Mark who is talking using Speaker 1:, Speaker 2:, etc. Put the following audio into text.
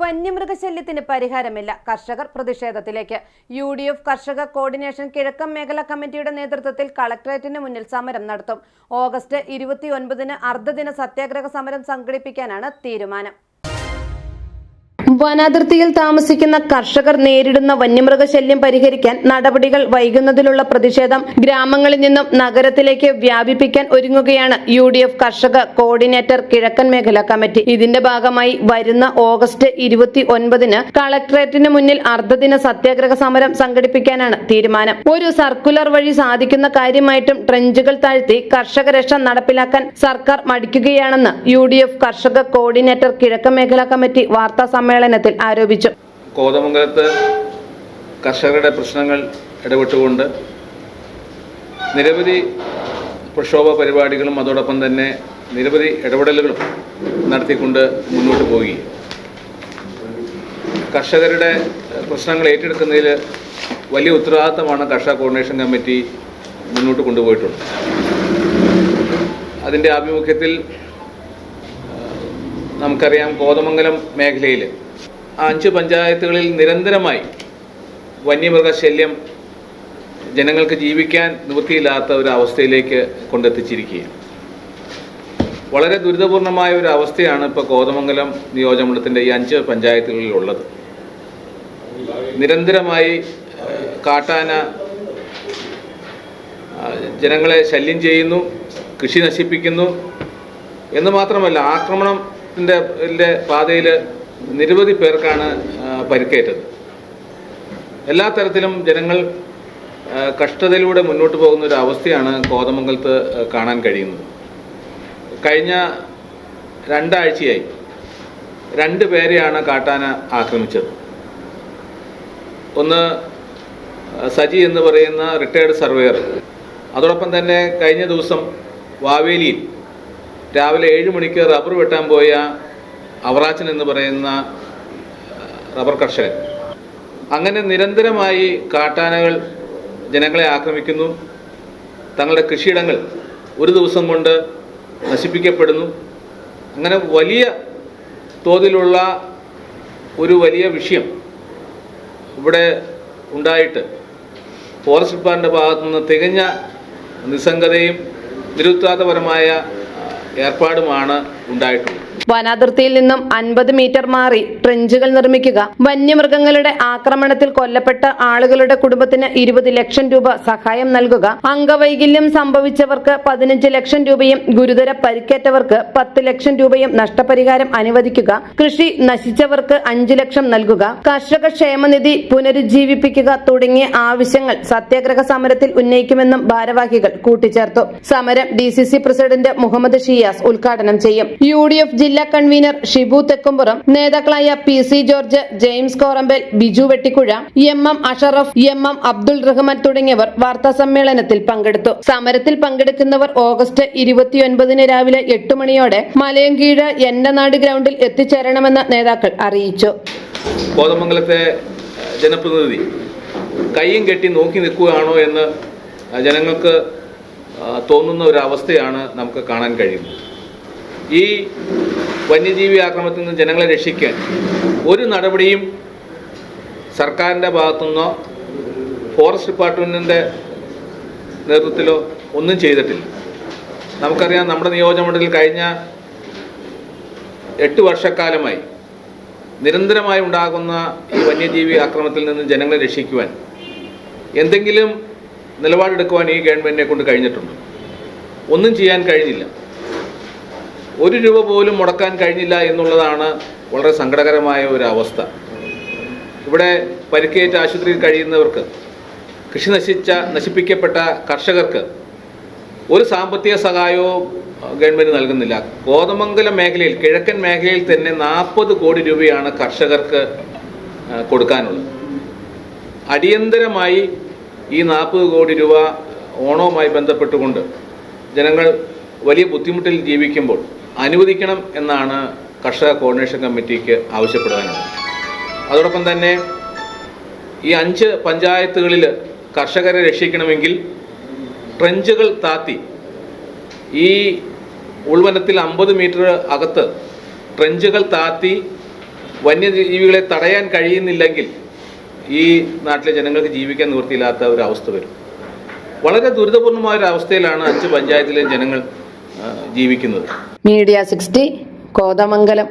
Speaker 1: വന്യമൃഗശല്യത്തിന് പരിഹാരമില്ല. കർഷകർ പ്രതിഷേധത്തിലേക്ക്. യു ഡി എഫ് കർഷക കോർഡിനേഷൻ കിഴക്കൻ മേഖലാ കമ്മിറ്റിയുടെ നേതൃത്വത്തിൽ കളക്ടറേറ്റിന് മുന്നിൽ സമരം നടത്തും. ഓഗസ്റ്റ് ഇരുപത്തിയൊൻപതിന് അർദ്ധദിന സത്യാഗ്രഹ സമരം സംഘടിപ്പിക്കാനാണ് തീരുമാനം. വനാതിർത്തിയിൽ താമസിക്കുന്ന കർഷകർ നേരിടുന്ന വന്യമൃഗശല്യം പരിഹരിക്കാൻ നടപടികൾ വൈകുന്നതിലുള്ള പ്രതിഷേധം ഗ്രാമങ്ങളിൽ നിന്നും നഗരത്തിലേക്ക് വ്യാപിപ്പിക്കാൻ ഒരുങ്ങുകയാണ് യു ഡി എഫ് കർഷക കോർഡിനേറ്റർ കിഴക്കൻ മേഖലാ കമ്മിറ്റി. ഇതിന്റെ ഭാഗമായി വരുന്ന ഓഗസ്റ്റ് ഇരുപത്തി ഒൻപതിന് കളക്ടറേറ്റിന് മുന്നിൽ അർദ്ധദിന സത്യാഗ്രഹ സമരം സംഘടിപ്പിക്കാനാണ് തീരുമാനം. ഒരു സർക്കുലർ വഴി സാധിക്കുന്ന കാര്യമായിട്ടും ട്രെഞ്ചുകൾ താഴ്ത്തി കർഷക രക്ഷ നടപ്പിലാക്കാൻ സർക്കാർ മടിക്കുകയാണെന്ന് യു കർഷക കോർഡിനേറ്റർ കിഴക്കൻ മേഖലാ കമ്മിറ്റി വാർത്താ സമ്മേളനത്തിൽ ആരോപിച്ചു.
Speaker 2: കോതമംഗലത്ത് കർഷകരുടെ പ്രശ്നങ്ങൾ ഇടപെട്ടുകൊണ്ട് നിരവധി പ്രക്ഷോഭ പരിപാടികളും അതോടൊപ്പം തന്നെ നിരവധി ഇടപെടലുകളും നടത്തിക്കൊണ്ട് മുന്നോട്ട് പോയി. കർഷകരുടെ പ്രശ്നങ്ങൾ ഏറ്റെടുക്കുന്നതിൽ വലിയ ഉത്തരവാദിത്തമാണ് കർഷക കോർഡിനേഷൻ കമ്മിറ്റി മുന്നോട്ട് കൊണ്ടുപോയിട്ടുള്ളത്. അതിന്റെ ആഭിമുഖ്യത്തിൽ നമുക്കറിയാം കോതമംഗലം മേഖലയിൽ അഞ്ച് പഞ്ചായത്തുകളിൽ നിരന്തരമായി വന്യമൃഗശല്യം ജനങ്ങൾക്ക് ജീവിക്കാൻ നിവൃത്തിയില്ലാത്ത ഒരു അവസ്ഥയിലേക്ക് കൊണ്ടെത്തിച്ചിരിക്കുകയാണ്. വളരെ ദുരിതപൂർണമായ ഒരു അവസ്ഥയാണ് ഇപ്പോൾ കോതമംഗലം നിയോജകമണ്ഡലത്തിന്റെ ഈ അഞ്ച് പഞ്ചായത്തുകളിലുള്ളത് നിരന്തരമായി കാട്ടാന ജനങ്ങളെ ശല്യം ചെയ്യുന്നു കൃഷി നശിപ്പിക്കുന്നു. എന്ന് മാത്രമല്ല ആക്രമണത്തിന്റെ പാതയിൽ നിരവധി പേർക്കാണ് പരിക്കേറ്റത്. എല്ലാ തരത്തിലും ജനങ്ങൾ കഷ്ടതയിലൂടെ മുന്നോട്ട് പോകുന്ന ഒരു അവസ്ഥയാണ് കോതമംഗലത്ത് കാണാൻ കഴിയുന്നത്. കഴിഞ്ഞ രണ്ടാഴ്ചയായി രണ്ട് പേരെയാണ് കാട്ടാന ആക്രമിച്ചത്. ഒന്ന് സജി എന്ന് പറയുന്ന റിട്ടയർഡ് സർവേയർ അതോടൊപ്പം തന്നെ കഴിഞ്ഞ ദിവസം വാവേലിയിൽ രാവിലെ ഏഴ് മണിക്ക് റബ്ബർ വെട്ടാൻ പോയ അവറാച്ചൻ എന്ന് പറയുന്ന റബ്ബർ കർഷകൻ. അങ്ങനെ നിരന്തരമായി കാട്ടാനകൾ ജനങ്ങളെ ആക്രമിക്കുന്നു. തങ്ങളുടെ കൃഷിയിടങ്ങൾ ഒരു ദിവസം കൊണ്ട് നശിപ്പിക്കപ്പെടുന്നു. അങ്ങനെ വലിയ തോതിലുള്ള ഒരു വലിയ വിഷയം ഇവിടെ ഉണ്ടായിട്ട് ഫോറസ്റ്റ് ഡിപ്പാർട്ട്മെന്റ് ഭാഗത്തു നിന്ന് തികഞ്ഞ നിസ്സംഗതയും നിരുത്താതപരമായ ഏർപ്പാടുമാണ്
Speaker 1: വനാതിർത്തിയിൽ നിന്നും അൻപത് മീറ്റർ മാറി ട്രെഞ്ചുകൾ നിർമ്മിക്കുക. വന്യമൃഗങ്ങളുടെ ആക്രമണത്തിൽ കൊല്ലപ്പെട്ട ആളുകളുടെ കുടുംബത്തിന് ഇരുപത് ലക്ഷം രൂപ സഹായം നൽകുക. അംഗവൈകല്യം സംഭവിച്ചവർക്ക് പതിനഞ്ച് ലക്ഷം രൂപയും ഗുരുതര പരിക്കേറ്റവർക്ക് പത്ത് ലക്ഷം രൂപയും നഷ്ടപരിഹാരം അനുവദിക്കുക. കൃഷി നശിച്ചവർക്ക് അഞ്ചു ലക്ഷം നൽകുക. കർഷക ക്ഷേമനിധി പുനരുജ്ജീവിപ്പിക്കുക തുടങ്ങിയ ആവശ്യങ്ങൾ സത്യാഗ്രഹ സമരത്തിൽ ഉന്നയിക്കുമെന്നും ഭാരവാഹികൾ കൂട്ടിച്ചേർത്തു. സമരം ഡി പ്രസിഡന്റ് മുഹമ്മദ് ഷിയാസ് ഉദ്ഘാടനം ചെയ്യും. യു ഡി എഫ് ജില്ലാ കൺവീനർ ഷിബു തെക്കുംപുറം നേതാക്കളായ P C George James Korambal Biju Vettikuzha M M Ashraf M M Abdul Rahman തുടങ്ങിയവർ വാർത്താ സമ്മേളനത്തിൽ പങ്കെടുത്തു. സമരത്തിൽ പങ്കെടുക്കുന്നവർ ഓഗസ്റ്റ് ഇരുപത്തിയൊൻപതിന് രാവിലെ എട്ട് മണിയോടെ മലയങ്കീഴ് എന്നനാട് ഗ്രൗണ്ടിൽ എത്തിച്ചേരണമെന്ന് നേതാക്കൾ അറിയിച്ചു.
Speaker 2: ജനപ്രതിനിധി കൈയും കെട്ടി നോക്കി നിൽക്കുകയാണോ എന്ന് ജനങ്ങൾക്ക് തോന്നുന്ന ഒരു അവസ്ഥയാണ് നമുക്ക് കാണാൻ കഴിയുന്നത്. ഈ വന്യജീവി ആക്രമണത്തിൽ നിന്ന് ജനങ്ങളെ രക്ഷിക്കാൻ ഒരു നടപടിയും സർക്കാരിന്റെ ഭാഗത്തുനിന്നോ ഫോറസ്റ്റ് ഡിപ്പാർട്ട്മെന്റിന്റെ നേതൃത്വത്തിലോ ഒന്നും ചെയ്തിട്ടില്ല. നമുക്കറിയാം നമ്മുടെ നിയോജകമണ്ഡലത്തിൽ കഴിഞ്ഞ എട്ട് വർഷക്കാലമായി നിരന്തരമായി ഉണ്ടാകുന്ന ഈ വന്യജീവി ആക്രമണത്തിൽ നിന്ന് ജനങ്ങളെ രക്ഷിക്കുവാൻ എന്തെങ്കിലും നിലപാടെടുക്കുവാൻ ഈ ഗവൺമെന്റിനെ കൊണ്ട് കഴിഞ്ഞിട്ടുണ്ട്? ഒന്നും ചെയ്യാൻ കഴിഞ്ഞില്ല. ഒരു രൂപ പോലും മുടക്കാൻ കഴിഞ്ഞില്ല എന്നുള്ളതാണ് വളരെ സങ്കടകരമായ ഒരു അവസ്ഥ. ഇവിടെ പരിക്കേറ്റ് ആശുപത്രിയിൽ കഴിയുന്നവർക്ക് കൃഷി നശിച്ച നശിപ്പിക്കപ്പെട്ട കർഷകർക്ക് ഒരു സാമ്പത്തിക സഹായവും ഗവൺമെന്റ് നൽകുന്നില്ല. കോതമംഗലം മേഖലയിൽ കിഴക്കൻ മേഖലയിൽ തന്നെ നാൽപ്പത് കോടി രൂപയാണ് കർഷകർക്ക് കൊടുക്കാനുള്ളത്. അടിയന്തരമായി ഈ നാൽപ്പത് കോടി രൂപ ഓണവുമായി ബന്ധപ്പെട്ടുകൊണ്ട് ജനങ്ങൾ വലിയ ബുദ്ധിമുട്ടിൽ ജീവിക്കുമ്പോൾ അനുവദിക്കണം എന്നാണ് കർഷക കോർഡിനേഷൻ കമ്മിറ്റിക്ക് ആവശ്യപ്പെടുവാനുള്ളത്. അതോടൊപ്പം തന്നെ ഈ അഞ്ച് പഞ്ചായത്തുകളിൽ കർഷകരെ രക്ഷിക്കണമെങ്കിൽ ട്രെഞ്ചുകൾ താത്തി. ഈ ഉൾവനത്തിൽ അമ്പത് മീറ്റർ അകത്ത് ട്രെഞ്ചുകൾ താത്തി വന്യജീവികളെ തടയാൻ കഴിയുന്നില്ലെങ്കിൽ ഈ നാട്ടിലെ ജനങ്ങൾക്ക് ജീവിക്കാൻ നിവൃത്തിയില്ലാത്ത ഒരു അവസ്ഥ വരും. വളരെ ദുരിതപൂർണമായ ഒരു അവസ്ഥയിലാണ് അഞ്ച് പഞ്ചായത്തിലെ ജനങ്ങൾ ജീവിക്കുന്നത്.
Speaker 1: Media sixty Kothamangalam.